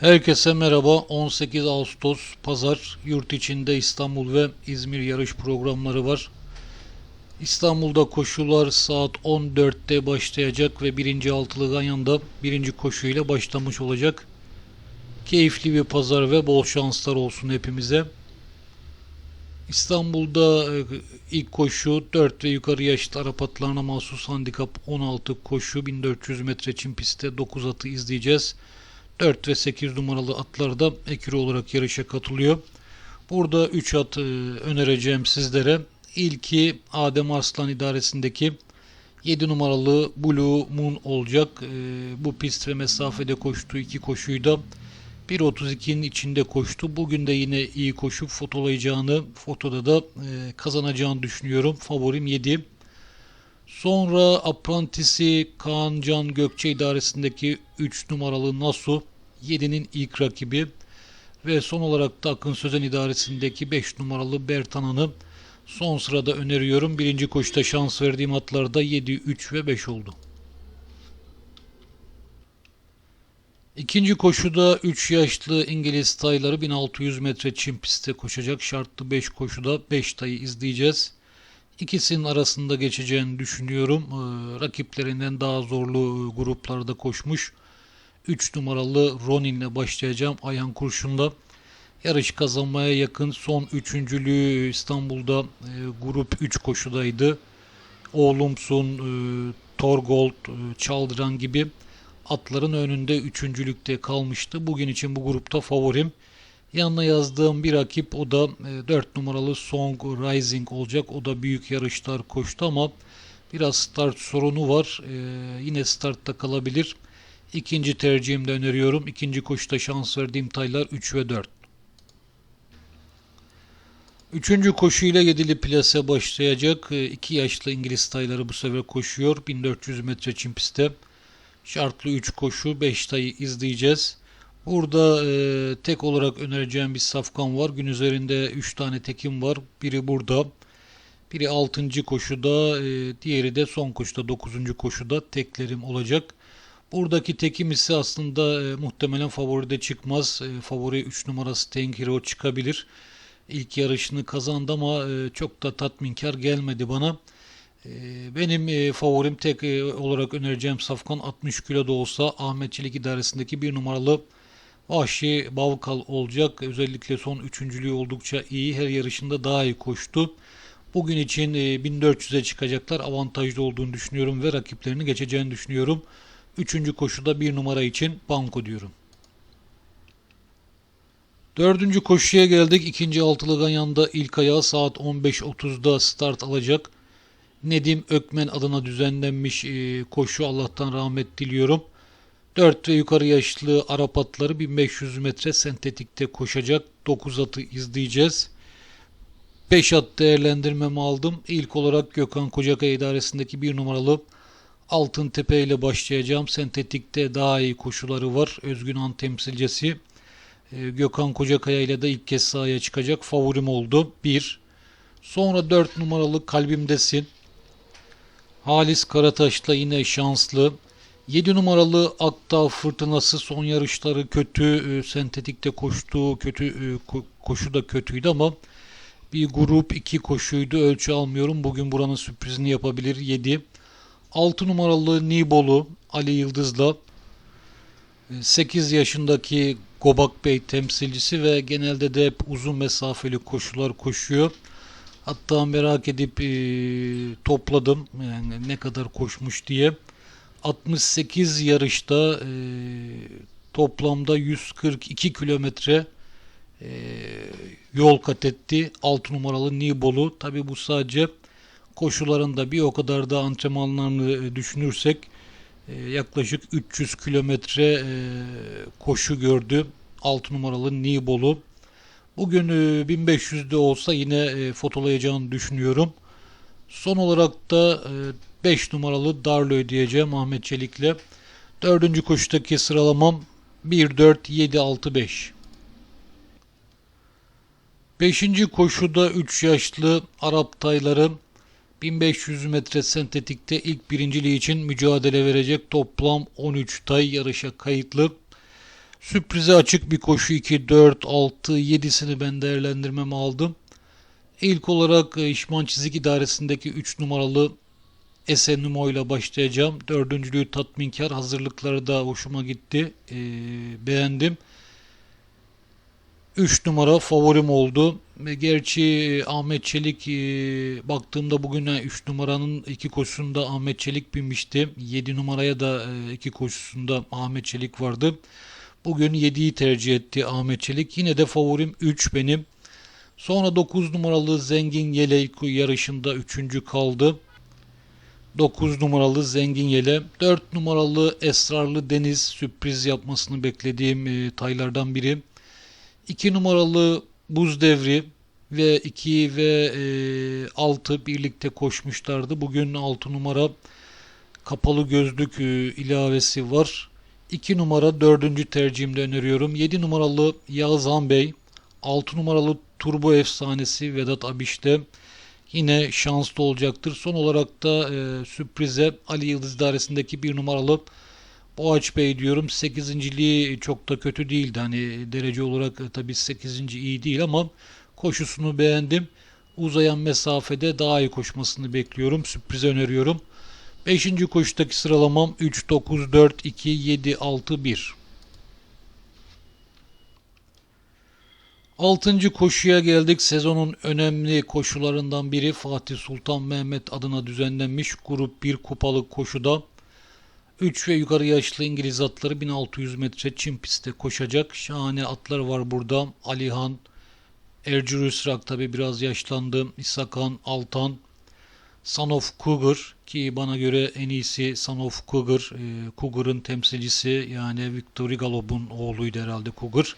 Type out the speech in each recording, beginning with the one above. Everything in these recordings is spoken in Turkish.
Herkese merhaba. 18 Ağustos Pazar yurt içinde İstanbul ve İzmir yarış programları var. İstanbul'da koşular saat 14'te başlayacak ve birinci altılı Ganyan'da birinci koşuyla başlamış olacak. Keyifli bir pazar ve bol şanslar olsun hepimize. İstanbul'da e, ilk koşu 4 ve yukarı yaşlı Arap atlarına mahsus handikap 16 koşu 1400 metre çim pistte 9 atı izleyeceğiz. 4 ve 8 numaralı atlar da ekürü olarak yarışa katılıyor. Burada 3 at e, önereceğim sizlere. İlki Adem Arslan idaresindeki 7 numaralı Blue Moon olacak. E, bu pist ve mesafede koştuğu iki koşuyu da 1.32'nin içinde koştu. Bugün de yine iyi koşup fotolayacağını, fotoda da e, kazanacağını düşünüyorum. Favorim 7. Sonra Apprentice'i Kaan Can Gökçe idaresindeki 3 numaralı Nasu 7'nin ilk rakibi ve son olarak da Akın Sözen idaresindeki 5 numaralı Bertanan'ı son sırada öneriyorum. Birinci koşuda şans verdiğim atlarda 7, 3 ve 5 oldu. İkinci koşuda 3 yaşlı İngiliz tayları 1600 metre çim pistte koşacak. Şartlı 5 koşuda 5 tayı izleyeceğiz. İkisinin arasında geçeceğini düşünüyorum. Ee, rakiplerinden daha zorlu gruplarda koşmuş. 3 numaralı Ronin'le başlayacağım. Ayhan Kurşun'da yarış kazanmaya yakın son üçüncülüğü İstanbul'da e, grup 3 koşudaydı. Oğlumsun, e, Torgold, e, Çaldıran gibi atların önünde üçüncülükte kalmıştı. Bugün için bu grupta favorim. Yanına yazdığım bir rakip o da e, 4 numaralı Song Rising olacak. O da büyük yarışlar koştu ama biraz start sorunu var. E, yine startta kalabilir. İkinci tercihimde öneriyorum. İkinci koşuda şans verdiğim taylar 3 ve 4. Üçüncü koşuyla yedili plase başlayacak. 2 yaşlı İngiliz tayları bu sefer koşuyor. 1400 metre çim pistte. Şartlı 3 koşu 5 tayı izleyeceğiz. Burada e, tek olarak önereceğim bir safkan var. Gün üzerinde 3 tane tekim var. Biri burada. Biri 6. koşuda, e, diğeri de son koşuda 9. koşuda teklerim olacak. Buradaki tekim ise aslında e, muhtemelen favoride çıkmaz. E, favori 3 numarası Tank Hero çıkabilir. İlk yarışını kazandı ama e, çok da tatminkar gelmedi bana. E, benim e, favorim tek e, olarak önereceğim safkan 60 kilo da olsa Ahmetçilik idaresindeki bir numaralı Vahşi Bavkal olacak. Özellikle son üçüncülüğü oldukça iyi. Her yarışında daha iyi koştu. Bugün için 1400'e çıkacaklar. Avantajlı olduğunu düşünüyorum ve rakiplerini geçeceğini düşünüyorum. Üçüncü koşuda bir numara için banko diyorum. Dördüncü koşuya geldik. İkinci altılı Ganyan'da ilk ayağı saat 15.30'da start alacak. Nedim Ökmen adına düzenlenmiş koşu Allah'tan rahmet diliyorum. 4 ve yukarı yaşlı Arap atları 1500 metre sentetikte koşacak. 9 atı izleyeceğiz. 5 at değerlendirmemi aldım. İlk olarak Gökhan Kocakaya idaresindeki bir numaralı Altın Tepe ile başlayacağım. Sentetikte daha iyi koşuları var. Özgün Han temsilcisi. Ee, Gökhan Kocakaya ile de ilk kez sahaya çıkacak. Favorim oldu. 1. Sonra 4 numaralı Kalbimdesin. Halis Karataş'la yine şanslı. 7 numaralı Akdağ Fırtınası son yarışları kötü. E, sentetikte koştuğu kötü e, ko, koşu da kötüydü ama bir grup 2 koşuydu. Ölçü almıyorum. Bugün buranın sürprizini yapabilir. 7. 6 numaralı Nibolu Ali Yıldız'la 8 yaşındaki Gobak Bey temsilcisi ve genelde de hep uzun mesafeli koşular koşuyor. Hatta merak edip e, topladım yani ne kadar koşmuş diye. 68 yarışta e, toplamda 142 kilometre e, yol kat etti. 6 numaralı Nibolu. Tabi bu sadece koşularında bir o kadar da antrenmanlarını düşünürsek e, yaklaşık 300 kilometre e, koşu gördü. 6 numaralı Nibolu. Bugün e, 1500'de olsa yine e, fotolayacağını düşünüyorum. Son olarak da e, 5 numaralı Darlo'yu diyeceğim Ahmet Çelik'le. Dördüncü koşudaki sıralamam 1-4-7-6-5. Beşinci koşuda 3 yaşlı Arap tayları 1500 metre sentetikte ilk birinciliği için mücadele verecek toplam 13 tay yarışa kayıtlı. Sürprize açık bir koşu 2, 4, 6, 7'sini ben değerlendirmeme aldım. İlk olarak e, İşman Çizik İdaresi'ndeki 3 numaralı Esen Numo ile başlayacağım. Dördüncülüğü tatminkar. Hazırlıkları da hoşuma gitti. Ee, beğendim. 3 numara favorim oldu. Gerçi e, Ahmet Çelik e, baktığımda bugün 3 numaranın iki koşusunda Ahmet Çelik binmişti. 7 numaraya da e, iki koşusunda Ahmet Çelik vardı. Bugün 7'yi tercih etti Ahmet Çelik. Yine de favorim 3 benim. Sonra 9 numaralı Zengin Yelek yarışında 3. kaldı. 9 numaralı Zengin Yele, 4 numaralı Esrarlı Deniz sürpriz yapmasını beklediğim e, taylardan biri. 2 numaralı Buz Devri ve 2 ve e, 6 birlikte koşmuşlardı. Bugün 6 numara kapalı gözlük e, ilavesi var. 2 numara 4. tercihimde öneriyorum. 7 numaralı Yağızhan Bey, 6 numaralı Turbo Efsanesi Vedat Abiş'te yine şanslı olacaktır. Son olarak da e, sürprize Ali Yıldız idaresindeki bir numaralı Boğaç Bey diyorum. 8.liği çok da kötü değildi. Hani derece olarak e, tabii 8. iyi değil ama koşusunu beğendim. Uzayan mesafede daha iyi koşmasını bekliyorum. Sürprize öneriyorum. 5. koşudaki sıralamam 3, 9, 4, 2, 7, 6, 1. Altıncı koşuya geldik. Sezonun önemli koşularından biri Fatih Sultan Mehmet adına düzenlenmiş Grup 1 kupalık koşuda 3 ve yukarı yaşlı İngiliz atları 1600 metre çim pistte koşacak. Şahane atlar var burada. Alihan, Ercü Rüsrak tabi biraz yaşlandı. İsakan, Altan, Son of Cougar ki bana göre en iyisi Son of Cougar. Cougar'ın temsilcisi yani Victor Galop'un oğluydu herhalde Cougar.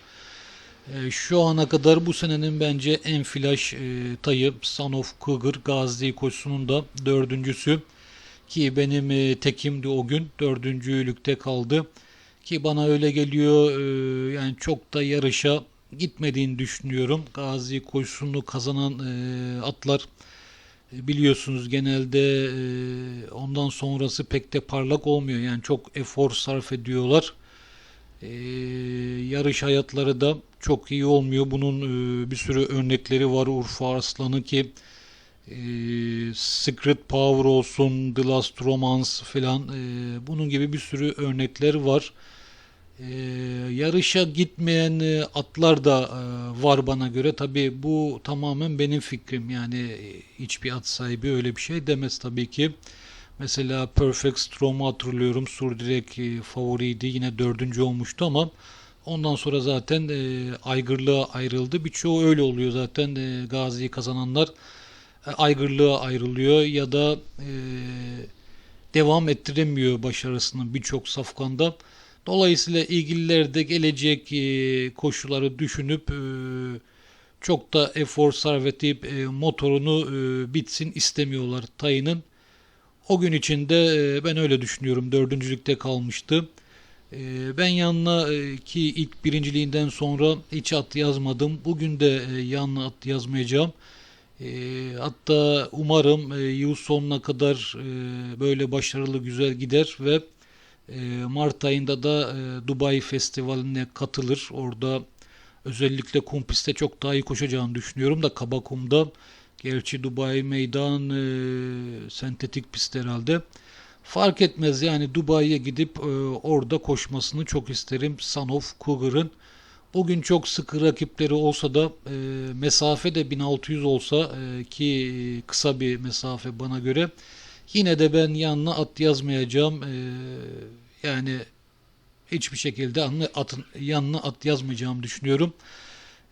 E, şu ana kadar bu senenin bence en flash e, tayı Son of Cougar Gazi koşusunun da dördüncüsü. Ki benim e, tekimdi o gün. Dördüncülükte kaldı. Ki bana öyle geliyor e, yani çok da yarışa gitmediğini düşünüyorum. Gazi koşusunu kazanan e, atlar e, biliyorsunuz genelde e, ondan sonrası pek de parlak olmuyor. Yani çok efor sarf ediyorlar. E, yarış hayatları da çok iyi olmuyor. Bunun e, bir sürü örnekleri var. Urfa Arslan'ı ki e, Secret Power olsun, The Last Romance falan e, bunun gibi bir sürü örnekler var. E, yarışa gitmeyen atlar da var bana göre. Tabi bu tamamen benim fikrim. Yani hiçbir at sahibi öyle bir şey demez tabii ki. Mesela Perfect Strom'u hatırlıyorum. Surdirek e, favoriydi. Yine dördüncü olmuştu ama ondan sonra zaten e, aygırlığa ayrıldı. Birçoğu öyle oluyor zaten e, Gazi'yi kazananlar e, aygırlığa ayrılıyor ya da e, devam ettiremiyor başarısını birçok safkanda. Dolayısıyla ilgililer de gelecek e, koşulları düşünüp e, çok da efor sarf edip e, motorunu e, bitsin istemiyorlar tayının. O gün içinde e, ben öyle düşünüyorum. Dördüncülükte kalmıştı. E, ben yanına e, ki ilk birinciliğinden sonra hiç at yazmadım. Bugün de e, yanına at yazmayacağım. E, hatta umarım e, yıl sonuna kadar böyle başarılı güzel gider ve Mart ayında da Dubai Festivali'ne katılır. Orada özellikle kum pistte çok daha iyi koşacağını düşünüyorum da kaba kumda. Gerçi Dubai meydan sentetik pist herhalde. Fark etmez yani Dubai'ye gidip e, orada koşmasını çok isterim. Son of Cougar'ın. Bugün çok sıkı rakipleri olsa da e, mesafe de 1600 olsa e, ki kısa bir mesafe bana göre yine de ben yanına at yazmayacağım. E, yani hiçbir şekilde atın yanına at yazmayacağımı düşünüyorum.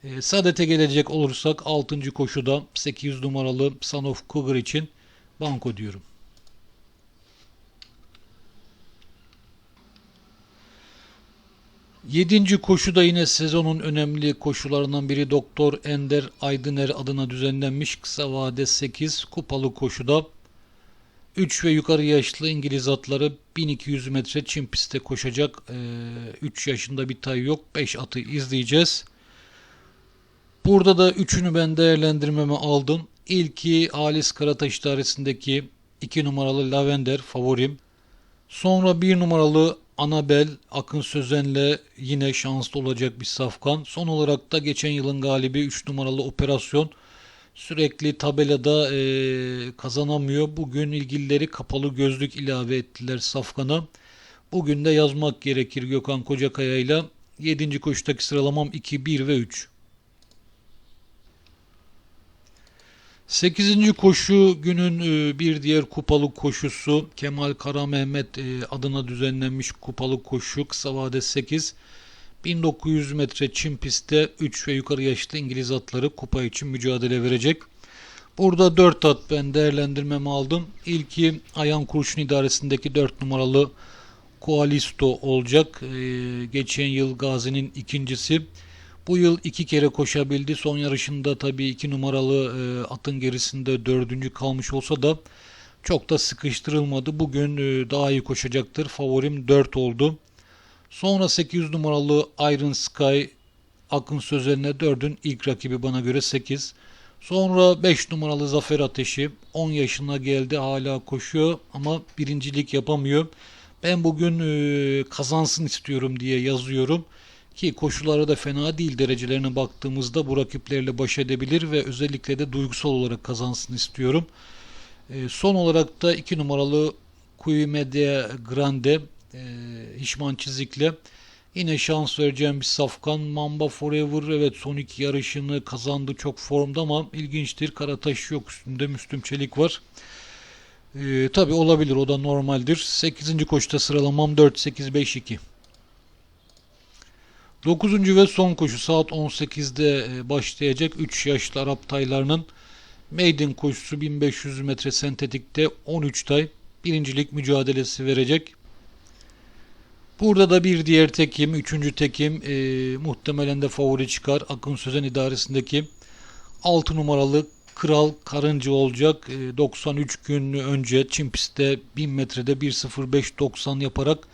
E, Sadete gelecek olursak 6. koşuda 800 numaralı Son of Cougar için banko diyorum. Yedinci koşu da yine sezonun önemli koşularından biri Doktor Ender Aydıner adına düzenlenmiş kısa vade 8 kupalı koşuda 3 ve yukarı yaşlı İngiliz atları 1200 metre çim pistte koşacak. Ee, 3 yaşında bir tay yok. 5 atı izleyeceğiz. Burada da üçünü ben değerlendirmeme aldım. İlki Halis Karataş idaresindeki 2 numaralı Lavender favorim. Sonra 1 numaralı Anabel Akın Sözen'le yine şanslı olacak bir safkan. Son olarak da geçen yılın galibi 3 numaralı operasyon sürekli tabelada e, kazanamıyor. Bugün ilgilileri kapalı gözlük ilave ettiler safkana. Bugün de yazmak gerekir Gökhan Kocakaya ile 7. koşudaki sıralamam 2, 1 ve 3. 8. koşu günün e, bir diğer kupalı koşusu Kemal Kara Mehmet e, adına düzenlenmiş kupalı koşu kısa vade 8 1900 metre çim pistte 3 ve yukarı yaşlı İngiliz atları kupa için mücadele verecek. Burada 4 at ben değerlendirmemi aldım. İlki Ayan Kurşun idaresindeki 4 numaralı Koalisto olacak. Ee, geçen yıl Gazi'nin ikincisi. Bu yıl iki kere koşabildi. Son yarışında tabii iki numaralı e, atın gerisinde dördüncü kalmış olsa da çok da sıkıştırılmadı. Bugün e, daha iyi koşacaktır. Favorim 4 oldu. Sonra 800 numaralı Iron Sky Akın Sözen'le 4'ün ilk rakibi bana göre 8. Sonra 5 numaralı Zafer Ateşi 10 yaşına geldi hala koşuyor ama birincilik yapamıyor. Ben bugün e, kazansın istiyorum diye yazıyorum ki koşuları da fena değil derecelerine baktığımızda bu rakiplerle baş edebilir ve özellikle de duygusal olarak kazansın istiyorum. E, son olarak da 2 numaralı Cui Media Grande e, Hişman Çizik'le yine şans vereceğim bir safkan. Mamba Forever evet son iki yarışını kazandı çok formda ama ilginçtir. Karataş yok üstünde Müslüm Çelik var. Ee, Tabi olabilir o da normaldir. 8. koşuda sıralamam 4-8-5-2. 9. ve son koşu saat 18'de e, başlayacak 3 yaşlı Arap taylarının maiden koşusu 1500 metre sentetikte 13 tay birincilik mücadelesi verecek. Burada da bir diğer tekim, üçüncü tekim e, muhtemelen de favori çıkar. Akın Sözen idaresindeki 6 numaralı Kral Karınca olacak. E, 93 gün önce Çin pistte 1000 metrede 1.05.90 yaparak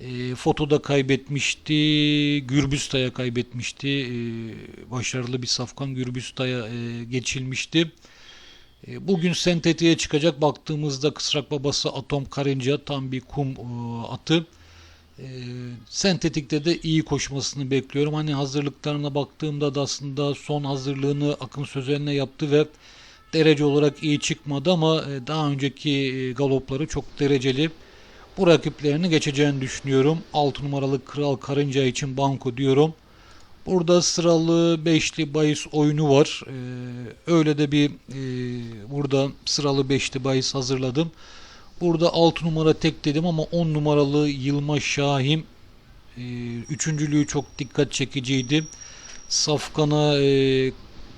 e, fotoda kaybetmişti. Gürbüsta'ya kaybetmişti. E, başarılı bir safkan Gürbüsta'ya e, geçilmişti. E, Bugün sentetiğe çıkacak baktığımızda kısrak babası Atom Karınca tam bir kum e, atı. E, sentetikte de iyi koşmasını bekliyorum. Hani hazırlıklarına baktığımda da aslında son hazırlığını Akın Sözen'le yaptı ve derece olarak iyi çıkmadı ama e, daha önceki e, galopları çok dereceli. Bu rakiplerini geçeceğini düşünüyorum. 6 numaralı Kral Karınca için banko diyorum. Burada sıralı beşli bahis oyunu var. Ee, öyle de bir e, burada sıralı beşli bahis hazırladım. Burada 6 numara tek dedim ama 10 numaralı Yılmaz Şahin e, üçüncülüğü çok dikkat çekiciydi. Safkan'a e,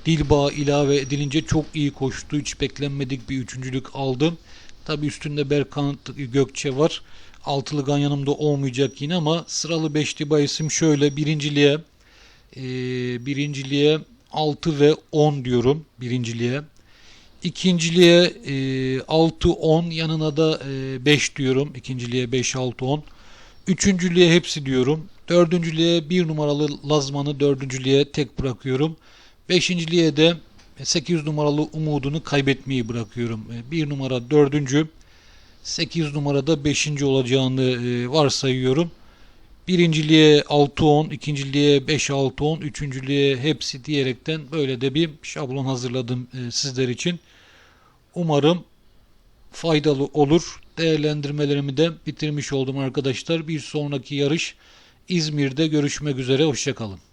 Dilba ilave edilince çok iyi koştu. Hiç beklenmedik bir üçüncülük aldı. Tabi üstünde Berkan Gökçe var. Altılı ganyanımda olmayacak yine ama sıralı beşli bahisim şöyle birinciliğe e, birinciliğe 6 ve 10 diyorum birinciliğe. İkinciliğe e, 6-10 yanına da e, 5 diyorum. İkinciliğe 5-6-10. Üçüncülüğe hepsi diyorum. Dördüncülüğe bir numaralı Lazman'ı dördüncülüğe tek bırakıyorum. Beşinciliğe de 8 numaralı umudunu kaybetmeyi bırakıyorum. E, bir numara dördüncü. 8 numarada 5. olacağını e, varsayıyorum. Birinciliğe 6-10, ikinciliğe 5-6-10, üçüncülüğe hepsi diyerekten böyle de bir şablon hazırladım e, sizler için. Umarım faydalı olur. Değerlendirmelerimi de bitirmiş oldum arkadaşlar. Bir sonraki yarış İzmir'de görüşmek üzere. Hoşçakalın.